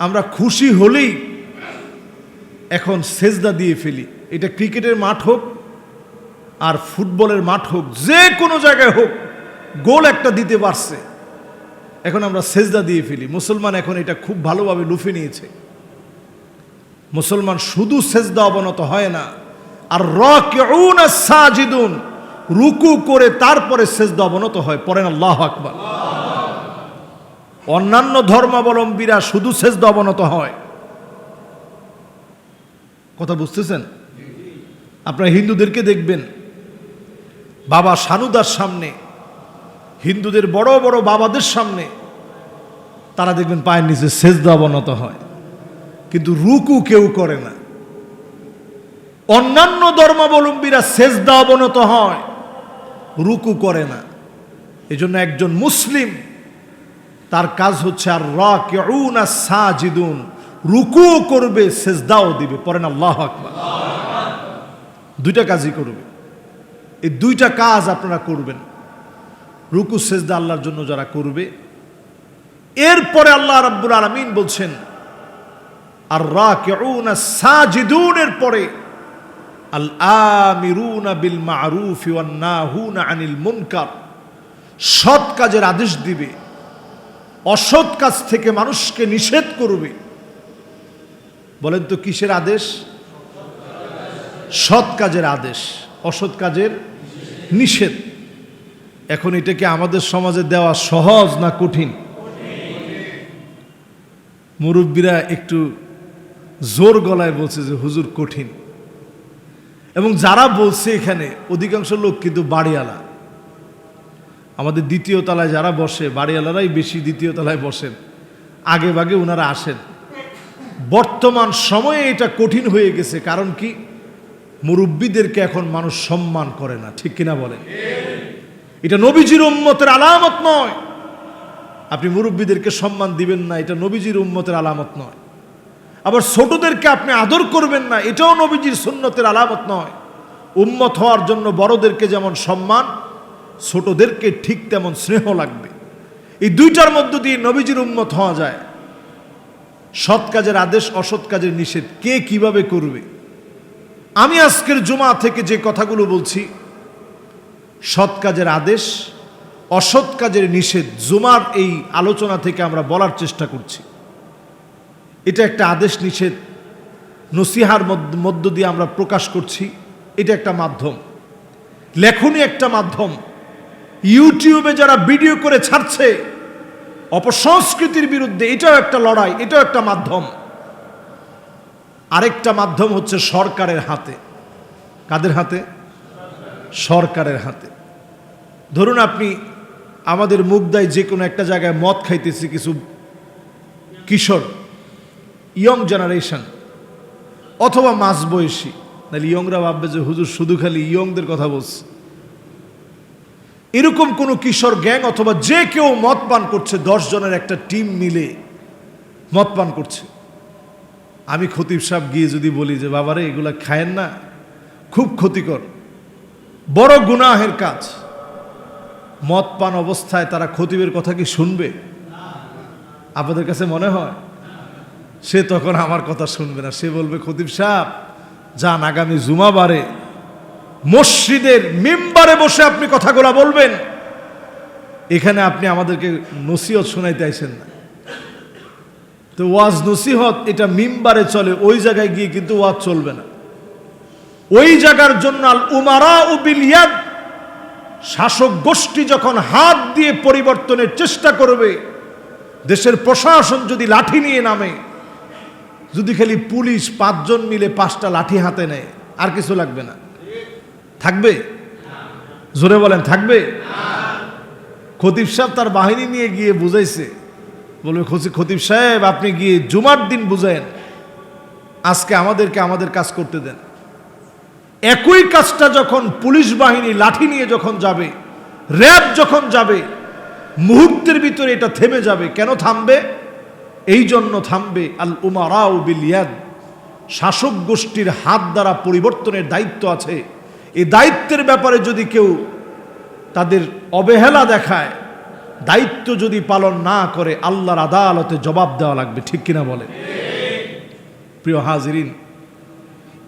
আমরা খুশি হলেই এখন সেজদা দিয়ে ফেলি। এটা ক্রিকেটের মাঠ হোক আর ফুটবলের মাঠ হোক, যে কোনো জায়গায় হোক, গোল একটা দিতে পারছে। এখন আমরা সেজদা দিয়ে ফেলি। মুসলমান এখন এটা খুব ভালোভাবে লুফে নিয়েছে। মুসলমান শুধু সেজদা অবনত হয় না। আর সাজিদুন, রুকু করে তারপরে সেজদা অবনত হয়। পড়েন আল্লাহ আকবার। অন্যান্য ধর্মাবলম্বীরা শুধু সেজদা অবনত হয়। কথা বুঝতেছেন? আপনারা হিন্দুদেরকে দেখবেন। বাবা সানুদার সামনে, হিন্দুদের বড় বড় বাবাদের সামনে, তারা দেখবেন পায়ের নিচে সেজদা অবনত হয়। কিন্তু রুকু কেউ করে না। অন্যান্য ধর্মাবলম্বীরা সেজদা অবনত হয়, রুকু করে না। এজন্য একজন মুসলিম তার কাজ হচ্ছে আর রাকিউন সাজিদুন, রুকু করবে, সেজদাও দিবে। পরেন আল্লাহ আকবার। দুইটা কাজই করবে। এই দুইটা কাজ আপনারা করবেন। রুকু, সেজদা আল্লাহর জন্য যারা করবে, এরপরে আল্লাহ রাব্বুল আলামিন বলছেন, আর রাকিউন সাজিদুনের পরে, আল আমিরুনা বিল মারুফ ওয়ান নাহুনা আনিল মুনকার, সৎ কাজের আদেশ দিবে। অসৎ কাজ থেকে মানুষকে নিষেধ করবে। বলেন তো কিসের আদেশ? সৎ কাজের আদেশ। অসৎ কাজের নিষেধ। এখন এটাকে আমাদের সমাজে দেওয়া সহজ না কঠিন? মুরব্বীরা একটু জোর গলায় বলছে যে, হুজুর, কঠিন। এবং যারা বলছে এখানে, অধিকাংশ লোক কিন্তু বাড়িওয়ালা। আমাদের দ্বিতীয় তলায় যারা বসে, বাড়িওয়ালারাই বেশি দ্বিতীয় তলায় বসেন। আগে বাগে ওনারা আসেন। বর্তমান সময়ে এটা কঠিন হয়ে গেছে, কারণ কি? মুরব্বীদেরকে এখন মানুষ সম্মান করে না, ঠিক কিনা বলে এটা নবীজির উম্মতের আলামত নয়। আপনি মুরব্বীদেরকে সম্মান দিবেন না, এটা নবীজির উম্মতের আলামত নয়। আবার ছোটদেরকে আপনি আদর করবেন না, এটাও নবীজির সুন্নতের আলামত নয়। উম্মত হওয়ার জন্য বড়দেরকে যেমন সম্মান ছোটদেরকে ঠিক তেমন স্নেহ লাগবে। এই দুইটার মধ্য দিয়ে নবীজির উন্মত হওয়া যায়। সৎ কাজের আদেশ, অসৎ কাজের নিষেধ কে কীভাবে করবে? আমি আজকের জুমা থেকে যে কথাগুলো বলছি, সৎ কাজের আদেশ, অসৎ কাজের নিষেধ, জুমার এই আলোচনা থেকে আমরা বলার চেষ্টা করছি। এটা একটা আদেশ নিষেধ, নসিহার মধ্য- দিয়ে আমরা প্রকাশ করছি। এটা একটা মাধ্যম। লেখনই একটা মাধ্যম। ইউটিউবে যারা ভিডিও করে ছাড়ছে, অপসংস্কৃতির বিরুদ্ধে এটাও একটা লড়াই, এটাও একটা মাধ্যম। আরেকটা মাধ্যম হচ্ছে সরকারের হাতে। কাদের হাতে? সরকারের হাতে। ধরুন আপনি আমাদের মুগদায় যে কোনো একটা জায়গায় মদ খাইতেছি কিছু কিশোর, ইয়ং জেনারেশন, অথবা মাঝ বয়সী নাহলে ইয়ংরা ভাববে যে হুজুর শুধু খালি ইয়ংদের কথা বলছে। এরকম কোনো কিশোর গ্যাং অথবা যে কেউ মদ পান করছে, দশ জনের একটা টিম মিলে মদ পান করছে। আমি খতিব সাহেব গিয়ে যদি বলি যে, বাবারে, এগুলা খায়েন না, খুব ক্ষতিকর, বড় গুনাহের কাজ। মদ পান অবস্থায় তারা খতিবের কথা কি শুনবে? আপনাদের কাছে মনে হয়? সে তখন আমার কথা শুনবে না। সে বলবে, খতিব সাহেব, যান, আগামী জুমাবারে মসজিদের মেম্বারে বসে আপনি কথাগুলা বলবেন, এখানে আপনি আমাদেরকে নসিহত শোনাইতে আইছেন না। তো ওয়াজ নসিহত, এটা মিম্বারে চলে, ওই জায়গায় গিয়ে কিন্তু ওয়াজ চলবে না। ওই জায়গার জন্য আল উমারা ও বিলিয়াদ শাসক গোষ্ঠী যখন হাত দিয়ে পরিবর্তনের চেষ্টা করবে, দেশের প্রশাসন যদি লাঠি নিয়ে নামে, যদি খালি পুলিশ পাঁচজন মিলে পাঁচটা লাঠি হাতে নেয়, আর কিছু লাগবে না। থাকবে? জোরে বলেন, থাকবে? খতিব সাহেব তার বাহিনী নিয়ে গিয়ে বুঝাইছে। বলবে খতিব সাহেব, আপনি গিয়ে জুমার দিন বুঝায়েন। আজকে আমাদেরকে আমাদের কাজ করতে দেন। একই কাজটা যখন পুলিশ বাহিনী লাঠি নিয়ে যখন যাবে, র্যাব যখন যাবে, মুহূর্তের ভিতরে এটা থেমে যাবে। কেন থামবে? এই জন্য থামবে আল উমারাউ বিলিয়াদ শাসক গোষ্ঠীর হাত দ্বারা পরিবর্তনের দায়িত্ব আছে। এই দায়িত্বের ব্যাপারে যদি কেউ তাদের অবহেলা দেখায়, দায়িত্ব যদি পালন না করে, আল্লাহর আদালতে জবাব দেওয়া লাগবে, ঠিক কিনা বলে? প্রিয় হাজিরিন,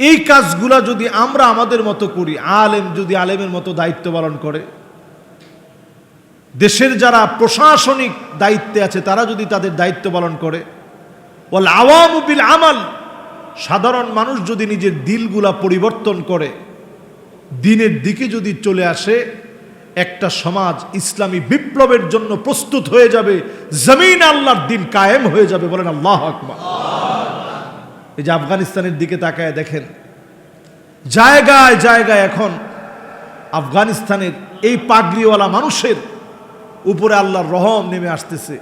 এই কাজগুলা যদি আমরা আমাদের মতো করি, আলেম যদি আলেমের মতো দায়িত্ব পালন করে, দেশের যারা প্রশাসনিক দায়িত্বে আছে, তারা যদি তাদের দায়িত্ব পালন করে, ওয়াল আওয়ামু বিল আমাল, সাধারণ মানুষ যদি নিজের দিলগুলা পরিবর্তন করে দিনের দিকে যদি চলে আসে, একটা সমাজ ইসলামী বিপ্লবের জন্য প্রস্তুত হয়ে যাবে, জমিন আল্লাহর দিন কায়েম হয়ে যাবে বলেন আল্লাহ আকবার। এই যে আফগানিস্তানের দিকে তাকায় দেখেন, জায়গায় জায়গায় এখন আফগানিস্তানের এই পাগড়িওয়ালা মানুষের উপরে আল্লাহর রহম নেমে আসতেছে।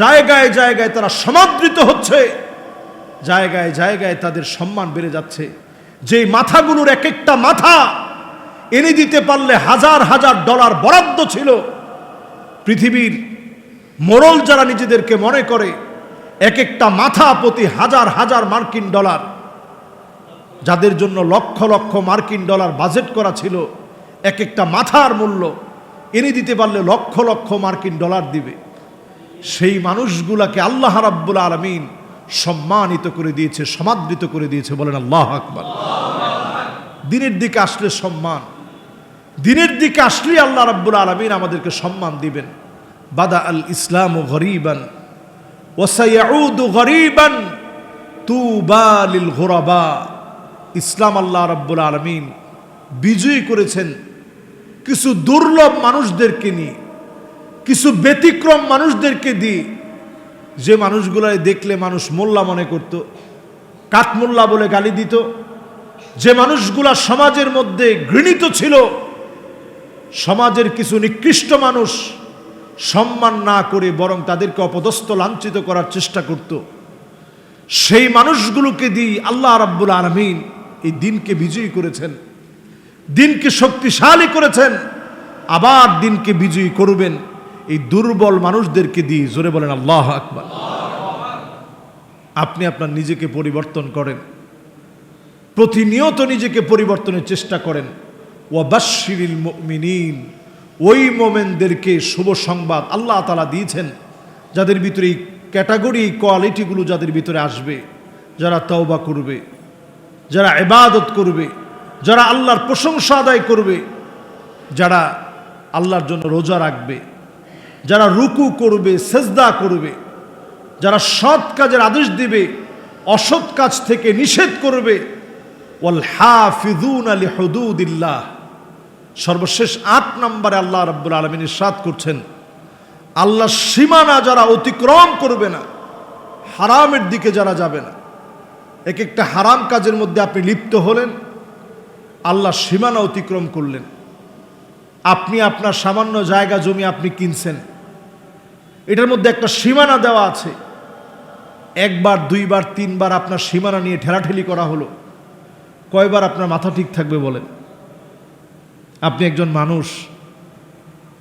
জায়গায় জায়গায় তারা সমাদৃত হচ্ছে, জায়গায় জায়গায় তাদের সম্মান বেড়ে যাচ্ছে। যেই মাথাগুলোর এক একটা মাথা এনে দিতে পারলে হাজার হাজার ডলার বরাদ্দ ছিল। পৃথিবীর মোরল যারা নিজেদেরকে মনে করে এক একটা মাথা প্রতি হাজার হাজার মার্কিন ডলার, যাদের জন্য লক্ষ লক্ষ মার্কিন ডলার বাজেট করা ছিল এক একটা মাথার মূল্য এনে দিতে পারলে লক্ষ লক্ষ মার্কিন ডলার দিবে। সেই মানুষগুলাকে আল্লাহ রাব্বুল আলমিন সম্মানিত করে দিয়েছে, সমাদৃত করে দিয়েছে, বলেন আল্লাহ আকবর। দিনের দিকে আসলে সম্মান। দিনের দিকে আসলে আল্লাহ রাব্বুল আলমিন আমাদেরকে সম্মান দিবেন। বাদা আল ইসলাম ও গরিবান ওসাইয়াউদু গরিবান, তুবা লিল ঘোরাবা ইসলাম আল্লাহ রাব্বুল আলমিন বিজয়ী করেছেন। কিছু দুর্লভ মানুষদেরকে নিয়ে, কিছু ব্যতিক্রম মানুষদেরকে দিয়ে, যে মানুষগুলাই দেখলে মানুষ মোল্লা মনে করত, কাঠমোল্লা বলে গালি দিত, যে মানুষগুলা সমাজের মধ্যে ঘৃণিত ছিল সমাজের কিছু নিকৃষ্ট মানুষ সম্মান না করে বরং তাদেরকে অপদস্থ, লাঞ্ছিত করার চেষ্টা করত। সেই মানুষগুলোকে দিয়ে আল্লাহ রাব্বুল আলমিন এই দিনকে বিজয়ী করেছেন। দিনকে শক্তিশালী করেছেন। আবার দিনকে বিজয়ী করবেন। এই দুর্বল মানুষদেরকে দিয়ে জোরে বলেন, আল্লাহ আকবার। আপনি আপনার নিজেকে পরিবর্তন করেন। প্রতিনিয়ত নিজেকে পরিবর্তনের চেষ্টা করেন। ওয়াবাশিরিল মুমিনিন। ওই মোমেনদেরকে শুভ সংবাদ আল্লাহ তালা দিয়েছেন, যাদের ভিতরে এই ক্যাটাগরি, কোয়ালিটিগুলো যাদের ভিতরে আসবে, যারা তওবা করবে, যারা এবাদত করবে, যারা আল্লাহর প্রশংসা আদায় করবে, যারা আল্লাহর জন্য রোজা রাখবে, যারা রুকু করবে, সেজদা করবে, যারা সৎ কাজের আদেশ দিবে, অসৎ কাজ থেকে নিষেধ করবে, ওয়াল হাফিজুন আলী হদুদিল্লাহ সর্বশেষ আট নম্বরে আল্লাহ রাব্বুল আলমিন সাত করছেন আল্লাহ সীমানা যারা অতিক্রম করবে না, হারামের দিকে যারা যাবে না এক একটা হারাম কাজের মধ্যে আপনি লিপ্ত হলেন আল্লাহ সীমানা অতিক্রম করলেন। আপনি আপনার সামান্য জায়গা জমি আপনি কিনছেন, এটার মধ্যে একটা সীমানা দেওয়া আছে। একবার, দুইবার, তিনবার আপনার সীমানা নিয়ে ঠেলাঠেলি করা হলো, কয়বার আপনার মাথা ঠিক থাকবে বলেন? আপনি একজন মানুষ।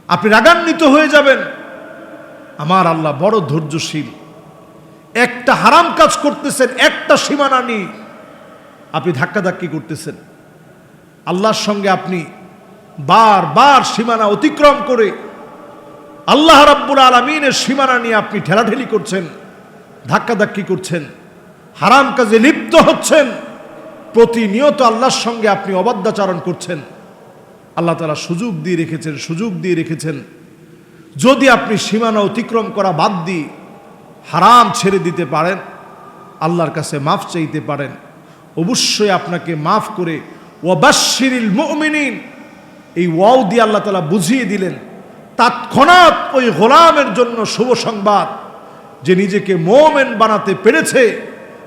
আপনি রাগান্বিত হয়ে যাবেন। আমার আল্লাহ বড় ধৈর্যশীল। একটা হারাম কাজ করতেছেন, একটা সীমানা নিয়ে আপনি ধাক্কাধাক্কি করতেছেন। আল্লাহর সঙ্গে আপনি বার বার সীমানা অতিক্রম করে আল্লাহ রাব্বুল আলমিনের সীমানা নিয়ে আপনি ঠেলাঠেলি করছেন, ধাক্কাধাক্কি করছেন, হারাম কাজে লিপ্ত হচ্ছেন। প্রতিনিয়ত আল্লাহর সঙ্গে আপনি অবাধ্যাচারণ করছেন। আল্লাহ তালা সুযোগ দিয়ে রেখেছেন, সুযোগ দিয়ে রেখেছেন। যদি আপনি সীমানা অতিক্রম করা বাদ দিয়ে হারাম ছেড়ে দিতে পারেন, আল্লাহর কাছে মাফ চাইতে পারেন, অবশ্যই আপনাকে মাফ করে ওয়াবাশিরিল মুমিনিন, এই ওয়াও দিয়ে আল্লাহ তালা বুঝিয়ে দিলেন, তৎক্ষণাৎ ওই গোলামের জন্য শুভ সংবাদ, যে নিজেকে মোমেন বানাতে পেরেছে,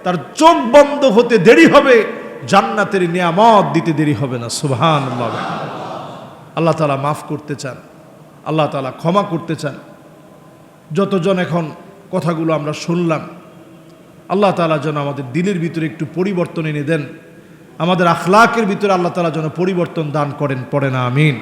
তার চোখ বন্ধ হতে দেরি হবে, জান্নাতের নিয়ামত দিতে দেরি হবে না। সুবহান আল্লাহ তালা মাফ করতে চান, আল্লাহ তালা ক্ষমা করতে চান। যতজন এখন কথাগুলো আমরা শুনলাম, আল্লাহ তালা যেন আমাদের দিলের ভিতরে একটু পরিবর্তন এনে দেন, আমাদের আখলাকের ভিতরে আল্লাহ তালা যেন পরিবর্তন দান করেন, পড়ে না, আমিন।